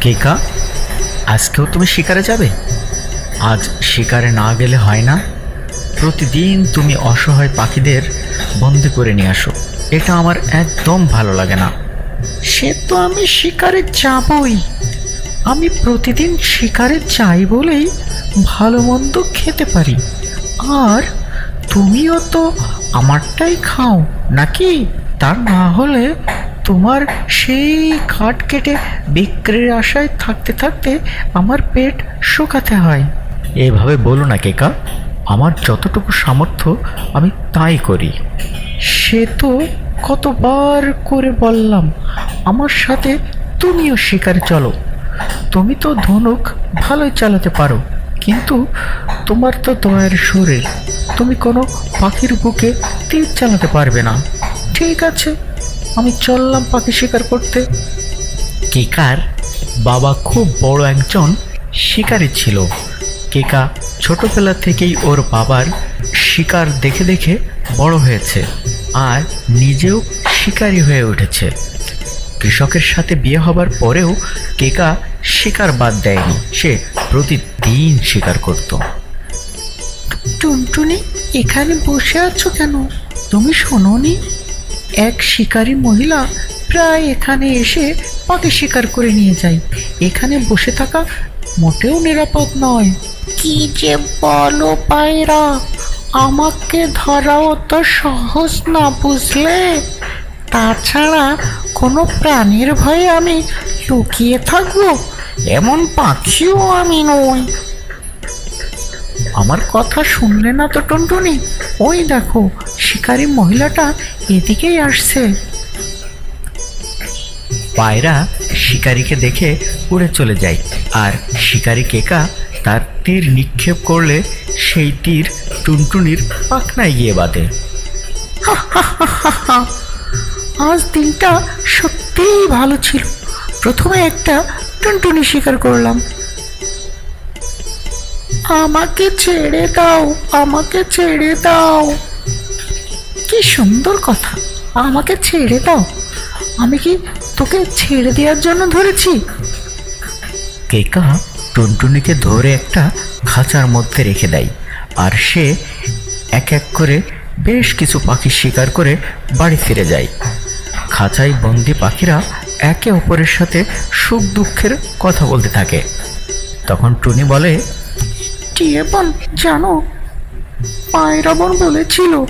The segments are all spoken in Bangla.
কেকা আজকেও তুমি শিকারে যাবে? আজ শিকারে না গেলে হয় না। প্রতিদিন তুমি অসহায় পাখিদের বন্দি করে নিয়ে আসো। এটা আমার একদম ভালো লাগে না। সে তো আমি শিকারে যাবই। আমি প্রতিদিন শিকারে যাই বলেই ভালো মন্দ খেতে পারি। আর তুমিও তো আমারটাই খাও, নাকি? তা না হলে তোমার সেই খাট কেটে বিক্রির আশায় থাকতে থাকতে আমার পেট শুকাতে হয়। এভাবে বলো না কেকা। আমার যতটুকু সামর্থ্য আমি তাই করি। সে তো কতবার করে বললাম আমার সাথে তুমিও শিকারে চলো। তুমি তো ধনুক ভালোই চালাতে পারো কিন্তু তোমার তো দয়ার শরীর তুমি কোনো পাখির বুকে তীর চালাতে পারবে না। ঠিক আছে আমি চললাম পাখি শিকার করতে। কেকার বাবা খুব বড় একজন শিকারী ছিল। কেকা ছোটবেলা থেকেই ওর বাবার শিকার দেখে দেখে বড় হয়েছে আর নিজেও শিকারী হয়ে উঠেছে। কৃষকের সাথে বিয়ে হবার পরেও কেকা শিকার বাদ দেয়নি সে প্রতিদিন শিকার করত। টুনটুনি এখানে বসে আছো কেন? তুমি শোনোনি? এক শিকারী মহিলা প্রায় এখানে এসে পাখি শিকার করে নিয়ে যায়। এখানে বসে থাকা মোটেও নিরাপদ নয়। কি যে বলো পায়রা, আমাকে ধরাও তো সহজ না বুঝলে? তাছাড়া কোনো প্রাণীর ভয়ে আমি লুকিয়ে থাকব, এমন পাখিও আমি নই। আমার কথা শুনলে না তো টুনটুনি? ওই দেখো, শিকারী মহিলাটা এদিকেই আসছে। পায়রা শিকারীকে দেখে উড়ে চলে যায় আর শিকারী কেকা তার তীর নিক্ষেপ করলে সেই তীর টুনটুনির পাখনায় গিয়ে বাঁধে। আজ দিনটা সত্যিই ভালো ছিল। প্রথমে একটা টুনটুনি শিকার করলাম। আমাকে ছেড়ে দাও আমাকে ছেড়ে দাও। কি সুন্দর কথা। আমাকে ছেড়ে দাও। আমি কি তোকে ছেড়ে দেওয়ার জন্য ধরেছি? কেকা টুনটুনিকে ধরে একটা খাঁচার মধ্যে রেখে দেয় আর সে এক এক করে বেশ কিছু পাখি শিকার করে বাড়ি ফিরে যায়। খাঁচায় বন্দি পাখিরা একে অপরের সাথে সুখ দুঃখের কথা বলতে থাকে। তখন টুনি বলে টিয়ে জানো পায়রা বোন বলেছিল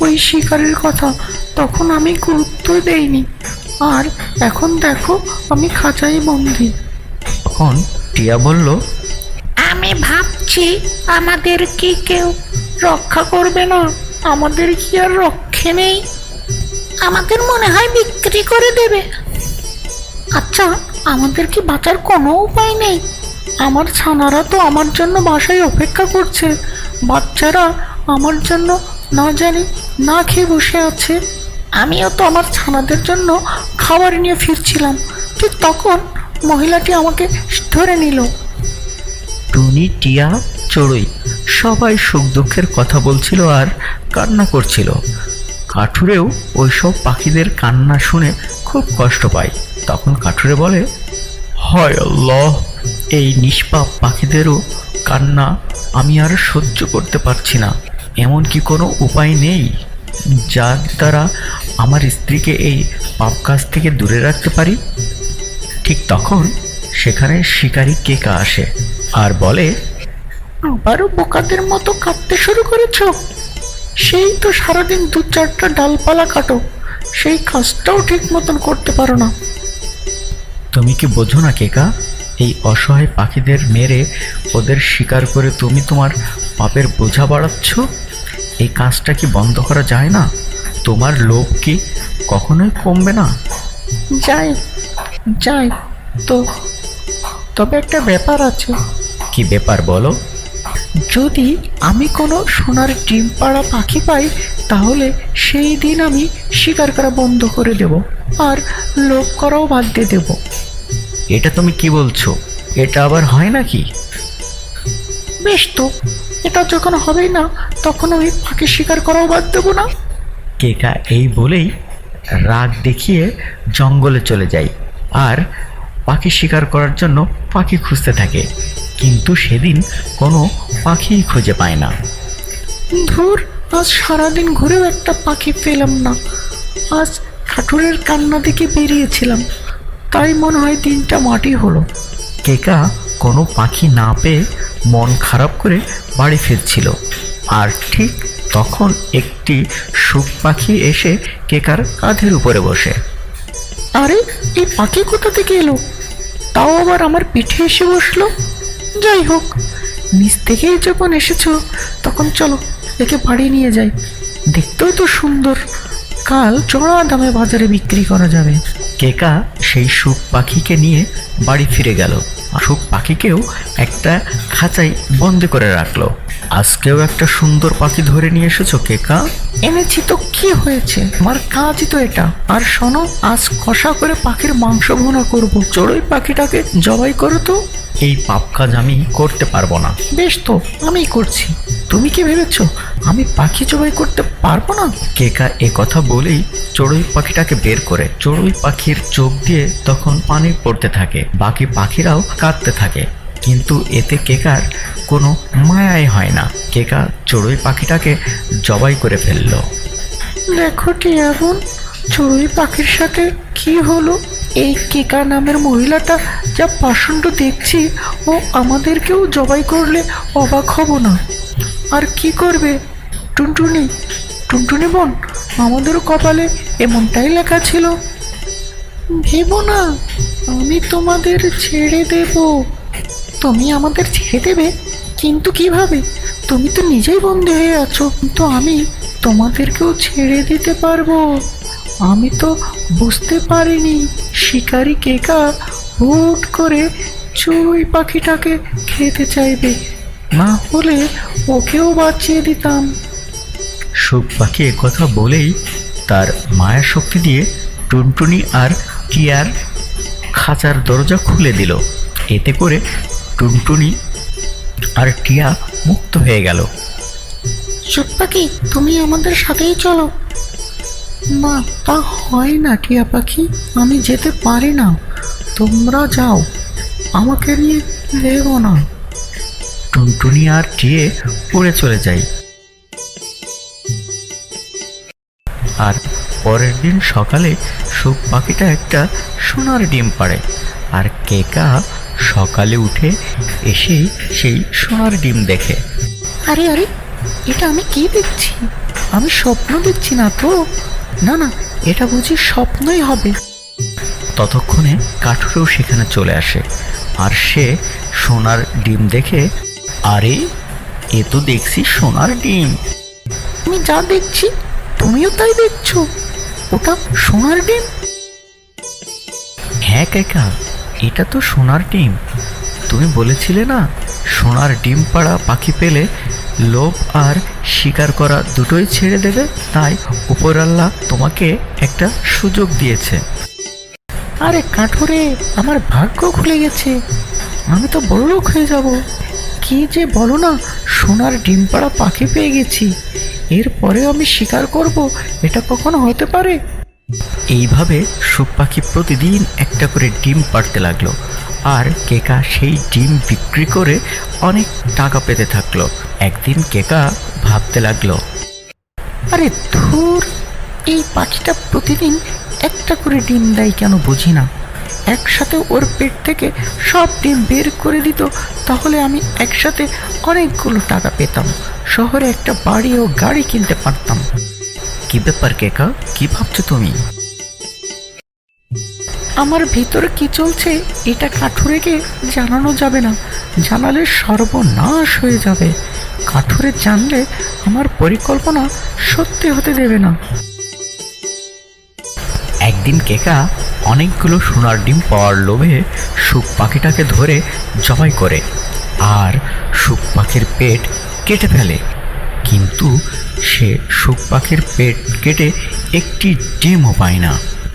ওই শিকারের কথা তখন আমি গুরুত্ব দেইনি। আর এখন দেখো আমি খাঁচাই বন্দি। তখন টিয়া বলল আমি ভাবছি আমাদের কি কেউ রক্ষা করবে না? আমাদের কি আর রক্ষে নেই? আমাদের মনে হয় বিক্রি করে দেবে। আচ্ছা আমাদের কি বাঁচার কোনো উপায় নেই? আমার ছানারা তো আমার জন্য বাসায় অপেক্ষা করছে। বাচ্চারা আমার জন্য না জানি না খেয়ে বসে আছে। আমিও তো আমার ছানাদের জন্য খাবার নিয়ে ফিরছিলাম। ঠিক তখন মহিলাটি আমাকে ধরে নিল। টুনি, টিয়া, চড়ুই, সবাই সুখ দুঃখের কথা বলছিল আর কান্না করছিল। কাঠুরেও ওইসব পাখিদের কান্না শুনে খুব কষ্ট পায়। তখন কাঠুরে বলে, হয় আল্লাহ, এই নিষ্পাপ পাখিদেরও কান্না আমি আর সহ্য করতে পারছি না। এমন কি কোনো উপায় নেই? যার দ্বারা আমার স্ত্রীকে এই পাপ কাজ থেকে দূরে রাখতে পারি? ঠিক তখন সেখানে শিকারী কেকা আসে আর বলে, আবারও বোকাদের মতো কাটতে শুরু করেছ? সেই তো সারাদিন দু চারটা ডালপালা কাটো, সেই কাজটাও ঠিক মতন করতে পারো না। তুমি কি বোঝো না কেকা, এই অসহায় পাখিদের মেরে ওদের শিকার করে তুমি তোমার পাপের বোঝা বাড়াচ্ছ? এই কাজটা কি বন্ধ করা যায় না? তোমার লোভ কি কখনোই কমবে না? যাই যাই তো তবে একটা ব্যাপার আছে। কি ব্যাপার বলো? যদি আমি কোনো সোনার ডিম পাড়া পাখি পাই তাহলে সেই দিন আমি শিকার করা বন্ধ করে দেব আর লোভ করাও বাদ দিয়ে দেবো। এটা তুমি কি বলছো? এটা আবার হয় নাকি? বেশ তো। এটা যখন হবেই না তখন আমি পাখি শিকার করাও বাদ দেবো না। কেকা এই বলেই রাগ দেখিয়ে জঙ্গলে চলে যায় আর পাখি শিকার করার জন্য পাখি খুঁজতে থাকে। কিন্তু সেদিন কোনো পাখিই খুঁজে পায় না। ধুর আজ সারাদিন ঘুরেও একটা পাখি পেলাম না। আজ কাঠুরের কান্না দিকে বেরিয়েছিলাম। তাই মনে হয় দিনটা মাটি হলো। কেকা কোনো পাখি না পেয়ে মন খারাপ করে বাড়ি ফিরছিল। আর ঠিক তখন একটি সুখ পাখি এসে কেকার কাঁধের উপরে বসে। আরে, এই পাখি কোথা থেকে এলো? তাও আবার আমার পিঠে এসে বসল? যাই হোক, নিচ থেকেই যখন এসেছ, তখন চলো, একে বাড়ি নিয়ে যাই। দেখতেও তো সুন্দর। কাল চড়া দামে বাজারে বিক্রি করা যাবে। কেকা সেই সুখ পাখিকে নিয়ে বাড়ি ফিরে গেল। সুখ পাখিকেও একটা খাঁচায় বন্দি করে রাখল। আজকেও একটা সুন্দর পাখি ধরে নিয়ে এসেছ কেকা? এনেছি তো কি হয়েছে? আমার কাজই তো এটা। আর শোনো আজ কষা করে পাখির মাংস ভুনা করব। চড়ুই পাখিটাকে জবাই করো তো। এই পাপ কাজ আমি করতে পারব না। বেশ তো আমি করছি। তুমি কি ভেবেছো? আমি পাখি জবাই করতে পারব না? কেকা এ কথা বলেই চড়ুই পাখিটাকে বের করে চড়ুই পাখির চোখ দিয়ে তখন পানি পড়তে থাকে। বাকি পাখিরাও কাঁদতে থাকে। কিন্তু এতে কেকার কোনো মায়াই হয় না। কেকা চড়ুই পাখিটাকে জবাই করে ফেলল। দেখো টিয়া বোন চড়ুই পাখির সাথে কি হলো? এই কেকা নামের মহিলাটা যা পাষণ্ড দেখছি ও আমাদেরকেও জবাই করলে অবাক হব না। আর কি করবে? টুনটুনি টুনটুনি বোন, আমাদেরও কপালে এমনটাই লেখা ছিল। ভেবো না, আমি তোমাদের ছেড়ে দেব। তুমি আমাদের ছেড়ে দেবে? কিন্তু কীভাবে? তুমি তো নিজেই বন্দি হয়ে আছো। কিন্তু আমি তোমাদেরকেও ছেড়ে দিতে পারব। আমি তো বুঝতে পারিনি, শিকারি কেকা হুট করে চুই পাখিটাকে খেতে চাইবে। না হলে ওকেও বাঁচিয়ে দিতাম। সুখ পাখি কথা বলেই তার মায়ের শক্তি দিয়ে টুনটুনি আর টিয়ার খাঁচার দরজা খুলে দিল। এতে করে টুনটুনি আর টিয়া মুক্ত হয়ে গেল। সুখ পাখি তুমি আমাদের সাথেই চলো। না তা হয় না টিয়া পাখি আমি যেতে পারি না। তোমরা যাও আমাকে নিয়ে ভেবো না। টুনটুনি আর টিয়ে পড়ে চলে যায় আর পরের দিন সকালে সুখ পাখিটা একটা সোনার ডিম পাড়ে আর কেকা সকালে উঠে এসেই সেই সোনার ডিম দেখে। আরে আরে এটা আমি কি দেখছি? আমি স্বপ্ন দেখছি না তো। না না এটা বুঝি স্বপ্নই হবে। ততক্ষণে কাঠুরেও সেখানে চলে আসে আর সে সোনার ডিম দেখে আরে, এ তো দেখছি সোনার ডিম। আমি যা দেখছি, তুমিও তাই দেখছ। ওটা সোনার ডিম? হ্যাঁ কেকা, এটা তো সোনার ডিম। তুমি বলেছিলে না, সোনার ডিম পাড়া পাখি পেলে লোভ আর শিকার করা দুটোই ছেড়ে দেবে? তাই উপরাল্লাহ তোমাকে একটা সুযোগ দিয়েছে। আরে কাঠুরে, আমার ভাগ্য খুলে গেছে। আমি তো বড় লোক হয়ে যাব। কি যে বলো না, সোনার ডিম পাড়া পাখি পেয়ে গেছি। এরপরে আমি শিকার করব, এটা কখনো হতে পারে? এইভাবে সুখ পাখি প্রতিদিন একটা করে ডিম পাড়তে লাগল, আর কেকা সেই ডিম বিক্রি করে অনেক টাকা পেতে থাকল। একদিন কেকা ভাবতে লাগল, আরে ধুর, এই পাখিটা প্রতিদিন একটা করে ডিম দেয় কেন বুঝি না? একসাথে ওর পেট থেকে সব ডিম বের করে দিত তাহলে আমি একসাথে অনেকগুলো টাকা পেতাম। শহরে একটা বাড়ি ও গাড়ি কিনতে পারতাম। কি ব্যাপার কেকা? কি ভাবছ তুমি? আমার ভিতরে কি চলছে এটা কাঠুরেকে জানানো যাবে না। জানালে সর্বনাশ হয়ে যাবে। কাঠুরে জানলে আমার পরিকল্পনা সত্যি হতে দেবে না। একদিন কেকা অনেকগুলো সোনার ডিম পাওয়ার লোভে সুখ পাখিটাকে ধরে জবাই করে আর সুখ পাখির পেট কেটে ফেলে। কিন্তু সে সুখ পাখির পেট কেটে একটি ডিমও পায় না।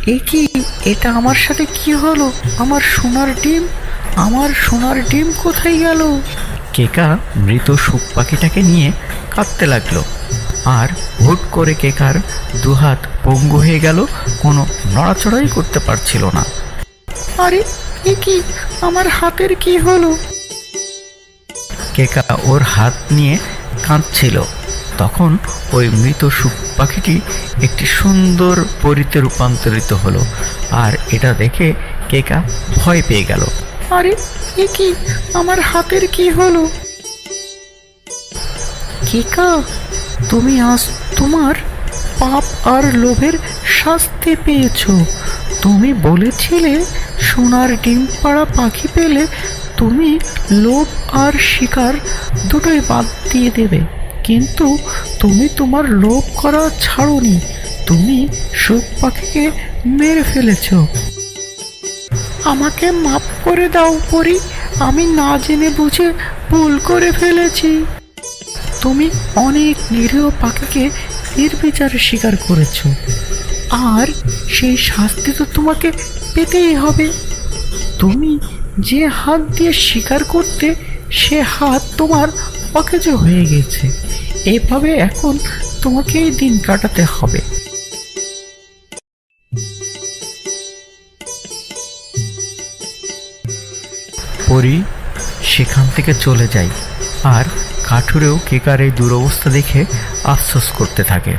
এ কি? এটা আমার সাথে কি হলো? আমার সোনার ডিম? আমার সোনার ডিম কোথায় গেল? কেকা মৃত সুখ পাখিটাকে নিয়ে কাঁদতে লাগল। আর হুট করে কেকার দুহাত পঙ্গু হয়ে গেল কোনো নড়াচড়াই করতে পারছিল না। আরে এ কি? আমার হাতের কি হলো? কেকা ওর হাত নিয়ে কাঁদছিল। তখন ওই মৃত সুখ পাখিটি একটি সুন্দর পরিতে রূপান্তরিত হলো আর এটা দেখে কেকা ভয় পেয়ে গেল। আরে এ কি? আমার হাতের কি হলো? কেকা তুমি আজ তোমার পাপ আর লোভের শাস্তি পেয়েছ। তুমি বলেছিলে, সোনার ডিম পাড়া পাখি পেলে তুমি লোভ আর শিকার দুটোই বাদ দিয়ে দেবে। কিন্তু তুমি তোমার লোভ করা ছাড়োনি, তুমি সুখ পাখিকে মেরে ফেলেছ। আমাকে মাফ করে দাও পরি, আমি না জেনে বুঝে ভুল করে ফেলেছি। তুমি অনেক নিরীহ পাখিকে নির্বিচারে শিকার করেছ। আর সেই শাস্তি তো তোমাকে পেতেই হবে। তুমি যে হাত দিয়ে শিকার করতে, সে হাত তোমার অকেজ হয়ে গেছে। এভাবে এখন তোমাকে এই দিন কাটাতে হবে। পরি, সেখান থেকে চলে যায় আর কাঠুরেও কেকার এই দুরবস্থা দেখে আফসোস করতে থাকে।